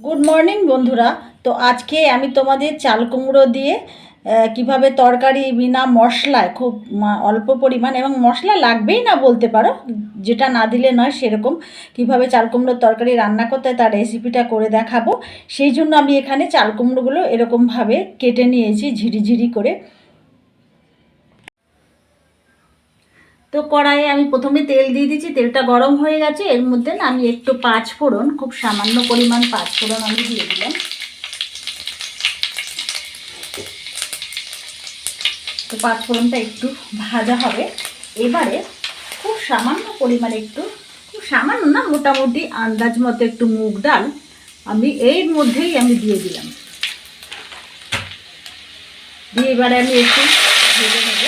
Good morning বন্ধুরা। তো আজকে আমি তোমাদের চাল কুমড়ো দিয়ে কীভাবে তরকারি বিনা মশলায় খুব অল্প পরিমাণ এবং মশলা লাগবেই না বলতে পারো, যেটা না দিলে নয় সেরকম, কীভাবে চাল কুমড়োর তরকারি রান্না করতে তার রেসিপিটা করে দেখাবো। সেই জন্য আমি এখানে চাল কুমড়োগুলো এরকমভাবে কেটে নিয়েছি, ঝিরিঝিরি করে। তো কড়াইয়ে আমি প্রথমে তেল দিয়ে দিচ্ছি, তেলটা গরম হয়ে গেছে, এর মধ্যে না আমি একটু পাঁচ ফোড়ন, খুব সামান্য পরিমাণ পাঁচ ফোড়ন আমি দিয়ে দিলাম। তো পাঁচ ফোড়নটা একটু ভাজা হবে। এবারে খুব সামান্য পরিমাণ একটু, খুব সামান্য না, মোটামুটি আন্দাজ মতো একটু মুগ ডাল আমি এর মধ্যেই আমি দিয়ে দিলাম। দিয়ে এবারে আমি একটু ভেজে নেব।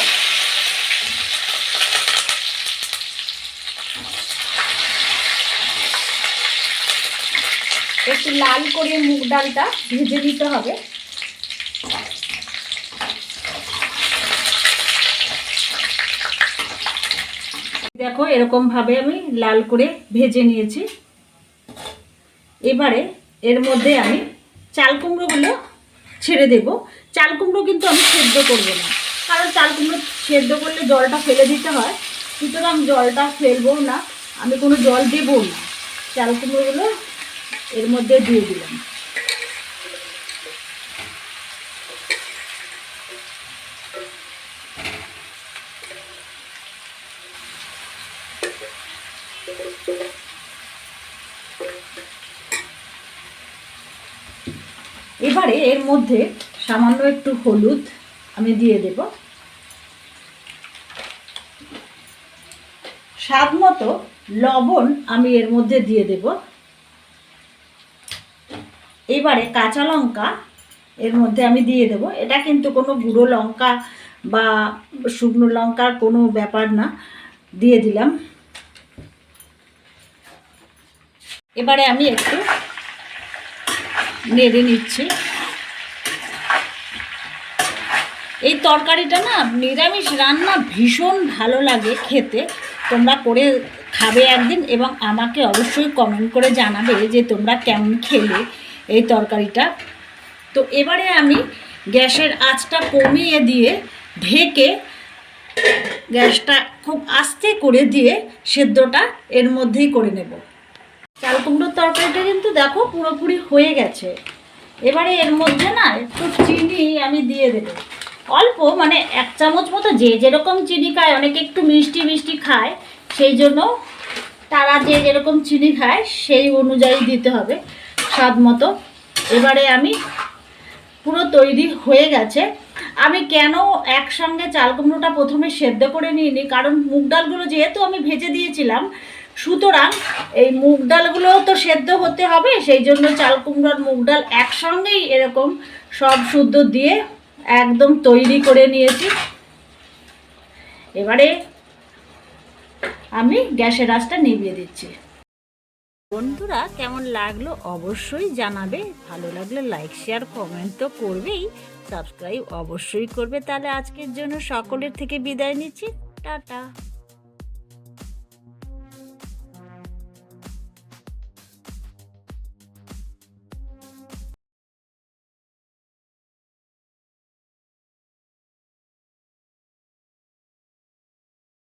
একটু লাল করে মুগ ডালটা ভেজে নিতে হবে। দেখো এরকম ভাবে আমি লাল করে ভেজে নিয়েছি। এবারে এর মধ্যে আমি চাল কুমড়োগুলো ছেড়ে দেব। চাল কুমড়ো কিন্তু আমি সেদ্ধ করব না, কারণ চাল কুমড়ো সেদ্ধ করলে জলটা ফেলে দিতে হয়। সুতরাং জলটা ফেলব না, আমি কোনো জল দেবো না। চাল কুমড়োগুলো এর মধ্যে দিয়ে দিলাম। এবারে এর মধ্যে সামান্য একটু হলুদ আমি দিয়ে দেব। স্বাদ মতো লবণ আমি এর মধ্যে দিয়ে দেব। এবারে কাঁচা লঙ্কা এর মধ্যে আমি দিয়ে দেব। এটা কিন্তু কোনো গুঁড়ো লঙ্কা বা শুকনো লঙ্কার কোনো ব্যাপার না, দিয়ে দিলাম। এবারে আমি একটু নেড়ে নিচ্ছি। এই তরকারিটা না, নিরামিষ রান্না ভীষণ ভালো লাগে খেতে। তোমরা করে খাবে একদিন এবং আমাকে অবশ্যই কমেন্ট করে জানাবে যে তোমরা কেমন খেলে। এই তরকারিটা। তো এবারে আমি গ্যাসের আঁচটা কমিয়ে দিয়ে ঢেকে গ্যাসটা খুব আস্তে করে দিয়ে সেদ্ধটা এর মধ্যেই করে নেব। চাল কুমড়োর তরকারিটা কিন্তু দেখো পুরোপুরি হয়ে গেছে। এবারে এর মধ্যে না একটু চিনি আমি দিয়ে দেবো। অল্প মানে এক চামচ মতো যে যেরকম চিনি খায়, অনেকে একটু মিষ্টি মিষ্টি খায়, সেই জন্য তারা যে যেরকম চিনি খায়, সেই অনুযায়ী দিতে হবে। স্বাদ মতো। এবারে আমি পুরো তৈরি হয়ে গেছে। আমি কেন একসঙ্গে চাল কুমড়োটা প্রথমে সেদ্ধ করে নিইনি? কারণ মুগ ডালগুলো যেহেতু আমি ভেজে দিয়েছিলাম, সুতরাং এই মুগ ডালগুলোও তো সেদ্ধ হতে হবে, সেই জন্য চাল কুমড়োর মুগ ডাল একসঙ্গেই এরকম সব শুদ্ধ দিয়ে একদম তৈরি করে নিয়েছি। এবারে আমি গ্যাসের আঁচটা নিভিয়ে দিচ্ছি। বন্ধুরা, কেমন লাগল অবশ্যই জানাবে। ভালো লাগলে লাইক শেয়ার কমেন্ট তো করবেই। সাবস্ক্রাইব অবশ্যই করবে। তাহলে আজকের জন্য সকলের থেকে বিদায় নিচ্ছি। টাটা।